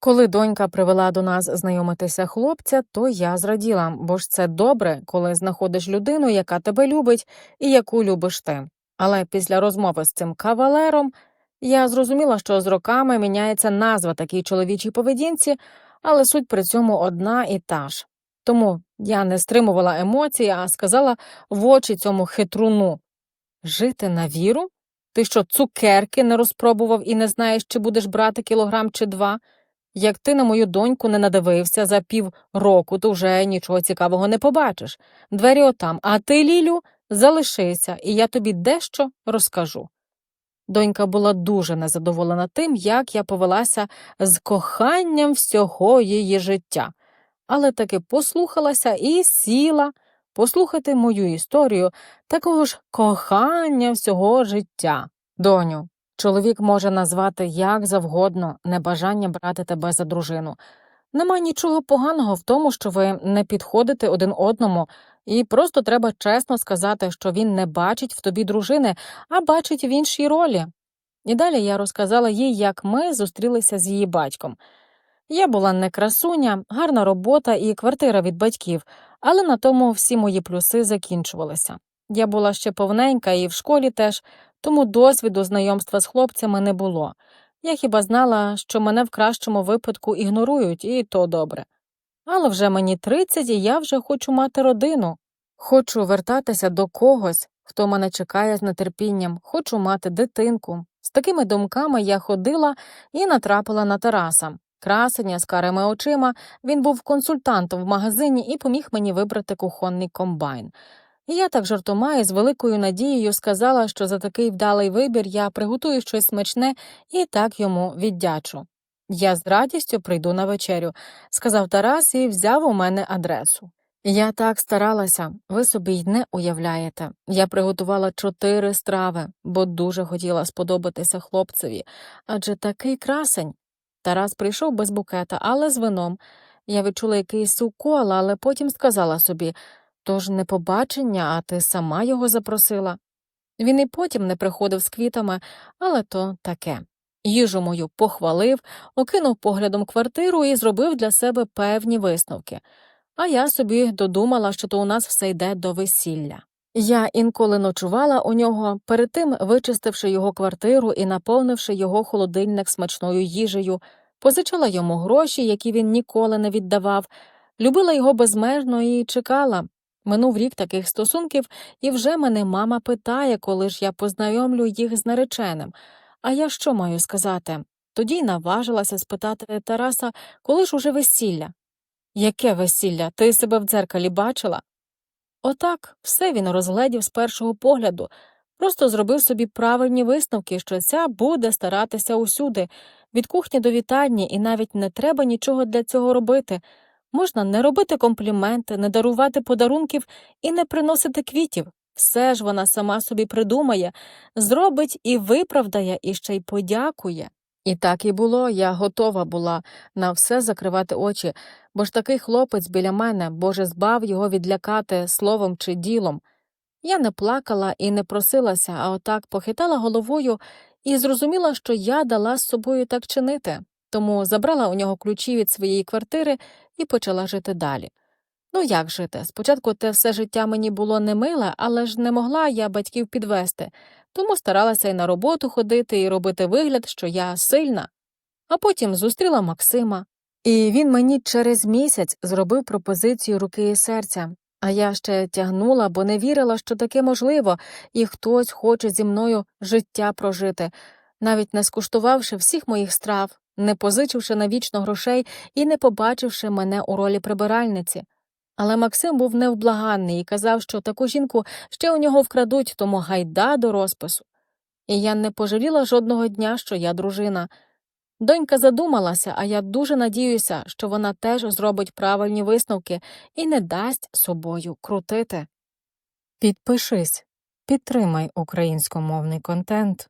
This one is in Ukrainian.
Коли донька привела до нас знайомитися хлопця, то я зраділа, бо ж це добре, коли знаходиш людину, яка тебе любить і яку любиш ти. Але після розмови з цим кавалером я зрозуміла, що з роками міняється назва такій чоловічій поведінці, але суть при цьому одна і та ж. Тому я не стримувала емоції, а сказала в очі цьому хитруну Жити на віру? Ти що, цукерки не розпробував і не знаєш, чи будеш брати кілограм чи два? Як ти на мою доньку не надивився за пів року, то вже нічого цікавого не побачиш. Двері отам, а ти, Лілю, залишися, і я тобі дещо розкажу. Донька була дуже незадоволена тим, як я повелася з коханням всього її життя, але таки послухалася і сіла послухати мою історію такого ж кохання всього життя. Доню, чоловік може назвати як завгодно небажання брати тебе за дружину. Нема нічого поганого в тому, що ви не підходите один одному, і просто треба чесно сказати, що він не бачить в тобі дружини, а бачить в іншій ролі. І далі я розказала їй, як ми зустрілися з її батьком. Я була не красуня, гарна робота і квартира від батьків, але на тому всі мої плюси закінчувалися. Я була ще повненька і в школі теж, тому досвіду знайомства з хлопцями не було. Я хіба знала, що мене в кращому випадку ігнорують, і то добре. Але вже мені 30, і я вже хочу мати родину. Хочу вертатися до когось, хто мене чекає з нетерпінням, хочу мати дитинку. З такими думками я ходила і натрапила на Тараса. Красення з карими очима, він був консультантом в магазині і поміг мені вибрати кухонний комбайн. Я так жартома і з великою надією сказала, що за такий вдалий вибір я приготую щось смачне і так йому віддячу. Я з радістю прийду на вечерю, сказав Тарас і взяв у мене адресу. Я так старалася, ви собі й не уявляєте. Я приготувала чотири страви, бо дуже хотіла сподобатися хлопцеві, адже такий красень. Тарас прийшов без букета, але з вином. Я відчула якийсь укол, але потім сказала собі тож не побачення, а ти сама його запросила. Він і потім не приходив з квітами, але то таке. Їжу мою похвалив, окинув поглядом квартиру і зробив для себе певні висновки. А я собі додумала, що то у нас все йде до весілля. Я інколи ночувала у нього, перед тим вичистивши його квартиру і наповнивши його холодильник смачною їжею, позичала йому гроші, які він ніколи не віддавав, любила його безмежно і чекала. Минув рік таких стосунків, і вже мене мама питає, коли ж я познайомлю їх з нареченим. А я що маю сказати? Тоді й наважилася спитати Тараса, коли ж уже весілля. Яке весілля? Ти себе в дзеркалі бачила? Отак все він розгледів з першого погляду, просто зробив собі правильні висновки, що ця буде старатися усюди, від кухні до вітальні, і навіть не треба нічого для цього робити. Можна не робити компліменти, не дарувати подарунків і не приносити квітів. Все ж вона сама собі придумає, зробить і виправдає, і ще й подякує. І так і було, я готова була на все закривати очі, бо ж такий хлопець біля мене, Боже, збав його відлякати словом чи ділом. Я не плакала і не просилася, а отак похитала головою і зрозуміла, що я дала з собою так чинити, тому забрала у нього ключі від своєї квартири і почала жити далі. Ну як жити? Спочатку те все життя мені було немиле, але ж не могла я батьків підвести, тому старалася й на роботу ходити і робити вигляд, що я сильна. А потім зустріла Максима, і він мені через місяць зробив пропозицію руки і серця. А я ще тягнула, бо не вірила, що таке можливо, і хтось хоче зі мною життя прожити, навіть не скуштувавши всіх моїх страв, не позичивши навічно грошей і не побачивши мене у ролі прибиральниці. Але Максим був невблаганний і казав, що таку жінку ще у нього вкрадуть, тому гайда до розпису. І я не пожаліла жодного дня, що я дружина. Донька задумалася, а я дуже надіюся, що вона теж зробить правильні висновки і не дасть собою крутити. Підпишись, підтримай українськомовний контент.